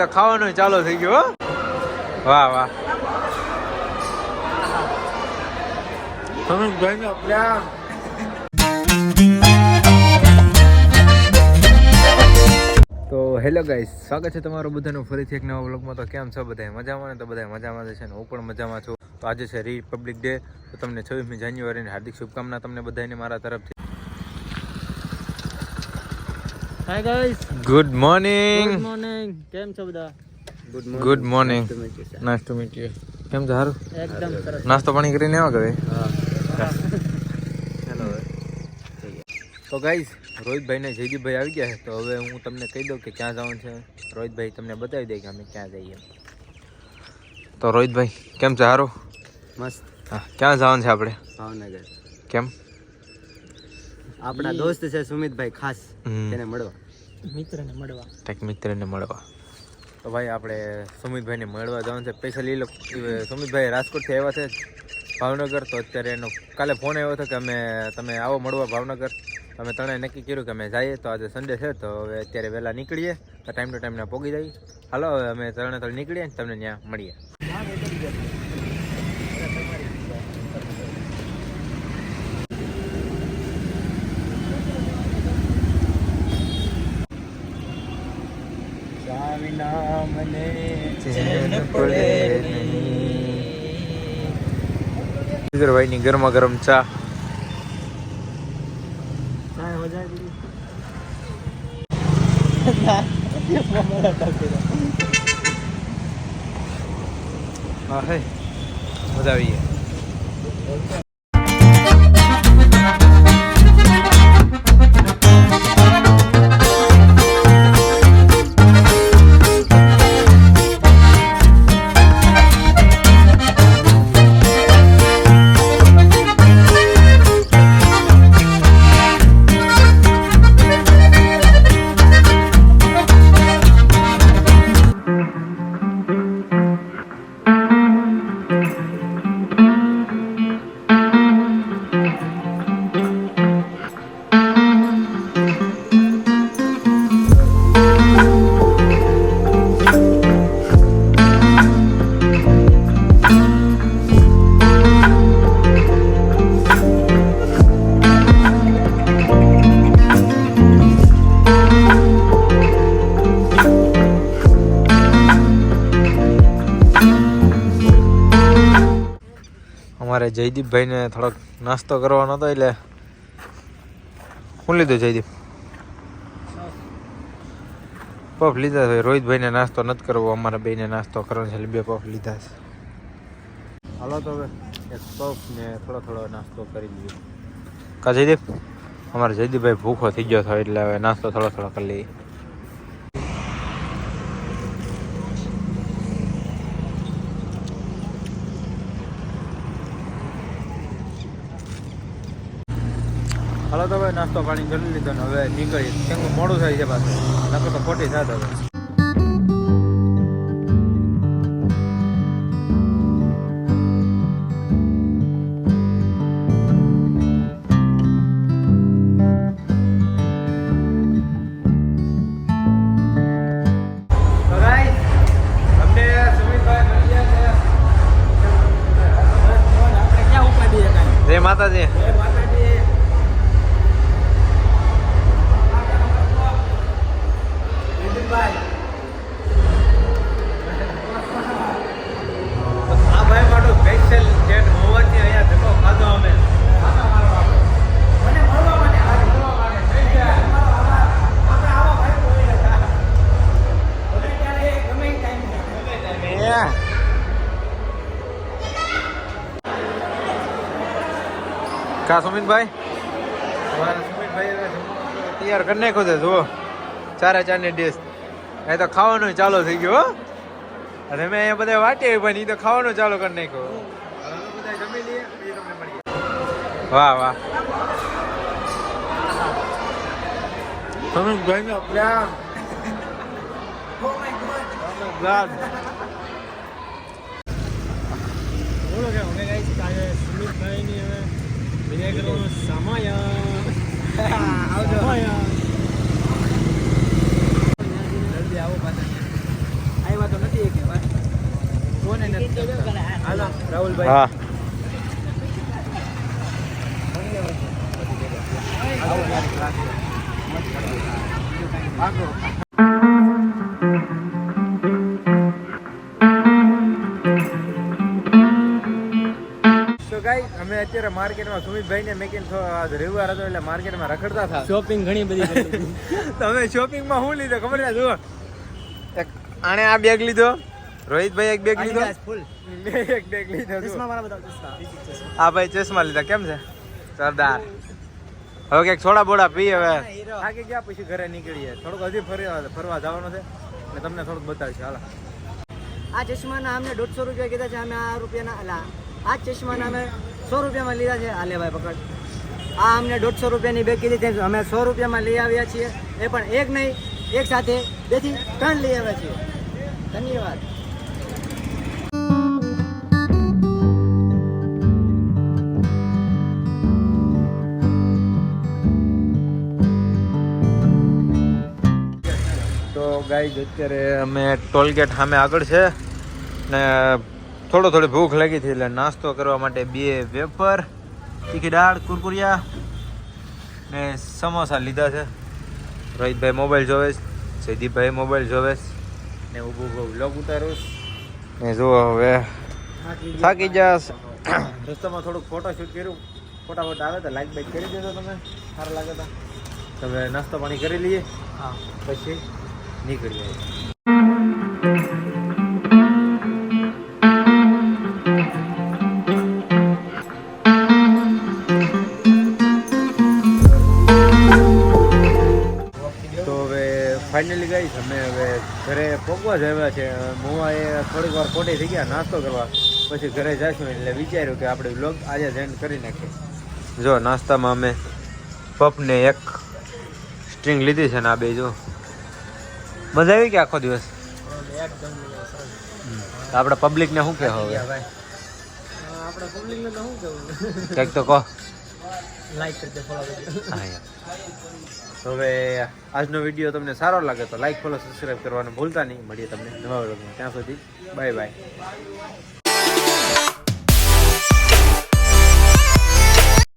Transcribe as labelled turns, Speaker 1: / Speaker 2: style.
Speaker 1: તો ખાવાનું ચાલુ થઈ ગયું હો. વાહ વાહ. નો તો હેલો ગાઈસ સ્વાગત છે તમારું બધાનું ફરીથી એક નવા વ્લોગમાં. તો કેમ છો બધા મજામાં ને? તો બધા મજામાં છે ને? હું પણ મજામાં છું. તો આજે છે રિપબ્લિક ડે તો તમને છવ્વીસમી જાન્યુઆરીની હાર્દિક શુભકામના તમને બધાને મારા તરફથી.
Speaker 2: Hi guys
Speaker 1: good morning
Speaker 2: good morning કેમ છો બધા?
Speaker 1: Good morning nice to meet you કેમ છે સારું
Speaker 2: એકદમ સરસ.
Speaker 1: નાસ્તો પાણી કરીને આવ્યા ગવે હેલો તો ગાઈઝ રોહિતભાઈ ને જયદીપભાઈ આવી ગયા છે. તો હવે હું તમને કહી દઉં કે ક્યાં જવાનું છે. રોહિતભાઈ તમને બતાવી દે કે અમે ક્યાં જઈએ. તો રોહિતભાઈ કેમ છે સારું
Speaker 2: મસ્ત.
Speaker 1: હા ક્યાં જવાનું છે આપણે?
Speaker 2: ભાવનગર.
Speaker 1: કેમ?
Speaker 2: આપણા દોસ્ત છે સુમિતભાઈ ખાસ. તેને મળવા. મિત્રને મળવા.
Speaker 1: કંઈક મિત્રને મળવા. તો ભાઈ આપણે સુમિતભાઈને મળવા જવાનું છે. પૈસા એ લોકો સુમિતભાઈ રાજકોટથી આવ્યા છે ભાવનગર. તો અત્યારે એનો કાલે ફોન આવ્યો હતો કે અમે તમે આવો મળવા ભાવનગર. અમે ત્રણે નક્કી કર્યું કે અમે જઈએ. તો આજે સન્ડે છે. તો હવે અત્યારે વહેલા નીકળીએ. ટાઈમ ટુ ટાઈમ ના પોગી જઈએ. હાલો, હવે અમે ત્રણે ત્રણ નીકળીએ તમને ત્યાં મળીએ.
Speaker 2: સ્વામિના મને
Speaker 1: ભાઈની ગરમા ગરમ ચા. હા હે. મજા આવી અમારે જયદીપભાઈને થોડોક નાસ્તો કરવાનો હતો એટલે શું લીધું જયદીપ? પફ લીધા છે. રોહિતભાઈને નાસ્તો નથી કરવો. અમારે બેને નાસ્તો કરવાનો છે. એટલે બે પફ લીધા છે. હાલો તો હવે એક પફ ને થોડો થોડો નાસ્તો કરી લીધો કા જયદીપ? અમારે જયદીપભાઈ ભૂખો થઈ ગયો હતો એટલે હવે નાસ્તો થોડો થોડો કરી લઈએ. હાલો તો હવે નાસ્તો પાણી કરી લીધો ને હવે નીકળીએ. કેમ મોડું થાય છે પાછું. નકર તો ખોટી થાત હવે. તો guys, કા સુમિતભાઈ? હવે તૈયાર કરી નાખો છે જુઓ. ચારે ચારની ડિશ એ તો ખાવાનું ચાલુ થઈ ગયું હો. અને મેં અહીંયા બધા વાટી પણ એ તો ખાવાનું ચાલુ કરી નાખ્યો. હવે વાહ વાહ. સુમિતભાઈ નો પ્લાન પ્લાન
Speaker 2: બોલો કે અમે ગાઈસ આજે સુમિતભાઈની હવે વિનેગરો સમય આવજો. સમય જલ્દી આવો પાછા. આવ્યા તો
Speaker 1: નથી એક વાર નથી હાલો રાહુલભાઈ. હા. અત્યારે માર્કેટમાં સુમિતભાઈ ને આજ રવિવાર હતો એટલે માર્કેટમાં રખડતા હતા
Speaker 2: શોપિંગ ઘણી બધી
Speaker 1: તમે શોપિંગમાં શું લીધો ખબર ના જુઓ. એક આણે આ બેગ લીધો રોહિતભાઈ એક બેગ લીધો. એક બેગ લીધો
Speaker 2: ચશ્મા ચશ્મા.
Speaker 1: આ ભાઈ ચશ્મા લીધા કેમ છે? સરદાર. હવે ક્યાંક થોડા બોડા પી હવે. થાકી ગયા પછી ઘરે નીકળીએ. થોડુંક હજી ફરવા ફરવા જવાનું છે. ને તમને થોડુંક બતાવીશ. હાલ.
Speaker 2: આ ચશ્માના અમને દોઢસો રૂપિયા કીધા છે અમે આ રૂપિયાના આ ચશ્માના અમે સો રૂપિયામાં લીધા છે. આલે ભાઈ, પકડ. આ અમને દોઢસો રૂપિયાની બે કીધી છે. અમે સો રૂપિયામાં લઈ આવ્યા છીએ. એ પણ એક નહીં, એક સાથે બેથી ત્રણ લઈ આવ્યા છીએ. ધન્યવાદ.
Speaker 1: તો ગાઈઝ અત્યારે અમે ટોલગેટ સામે આગળ છે ને થોડો થોડી ભૂખ લાગી હતી એટલે નાસ્તો કરવા માટે બે વેપર તીખી દાળ કુરકુરિયા ને સમોસા લીધા છે. રોહિતભાઈ મોબાઈલ જોવે છે જયદીપભાઈ મોબાઈલ જોવે છે ને ઊભું ઊભું વ્લોગ ઉતારું ને જુઓ હવે થાકી જાસ રસ્તામાં થોડુંક ફોટોશૂટ કર્યું. ફોટાફોટ આવે તો લાઈક બાઈક કરી દેજો તમે. સારા લાગે તો. તમે નાસ્તો પાણી કરી લઈએ.
Speaker 2: હા.
Speaker 1: પછી નીકળીએ. ફાઇનલી ગઈ અમે હવે ઘરે પગવા જ આવ્યા છે. મુવા એ થોડીક વાર ખોટી થઈ ગયા નાસ્તો કરવા. પછી ઘરે જઈશું એટલે વિચાર્યું કે આપણે વ્લોગ આજે જ કરી નાખીએ. જો નાસ્તામાં અમે પપને એક સ્ટ્રિંગ લીધી છે ને આ બે જો. મજા આવી કે આખો દિવસ? આપણે પબ્લિકને શું કહેવો હવે?
Speaker 2: આપણે પબ્લિકને શું કહેવું?
Speaker 1: કંઈક તો કહો.
Speaker 2: લાઈક કરજો ફોલો કરી
Speaker 1: હા હવે આજનો વીડિયો તમને સારો લાગે તો લાઈક ફોલો સબસ્ક્રાઈબ કરવાનું ભૂલતા નહીં. મળીએ તમને નવા વ્લોગમાં. ત્યાં સુધી બાય બાય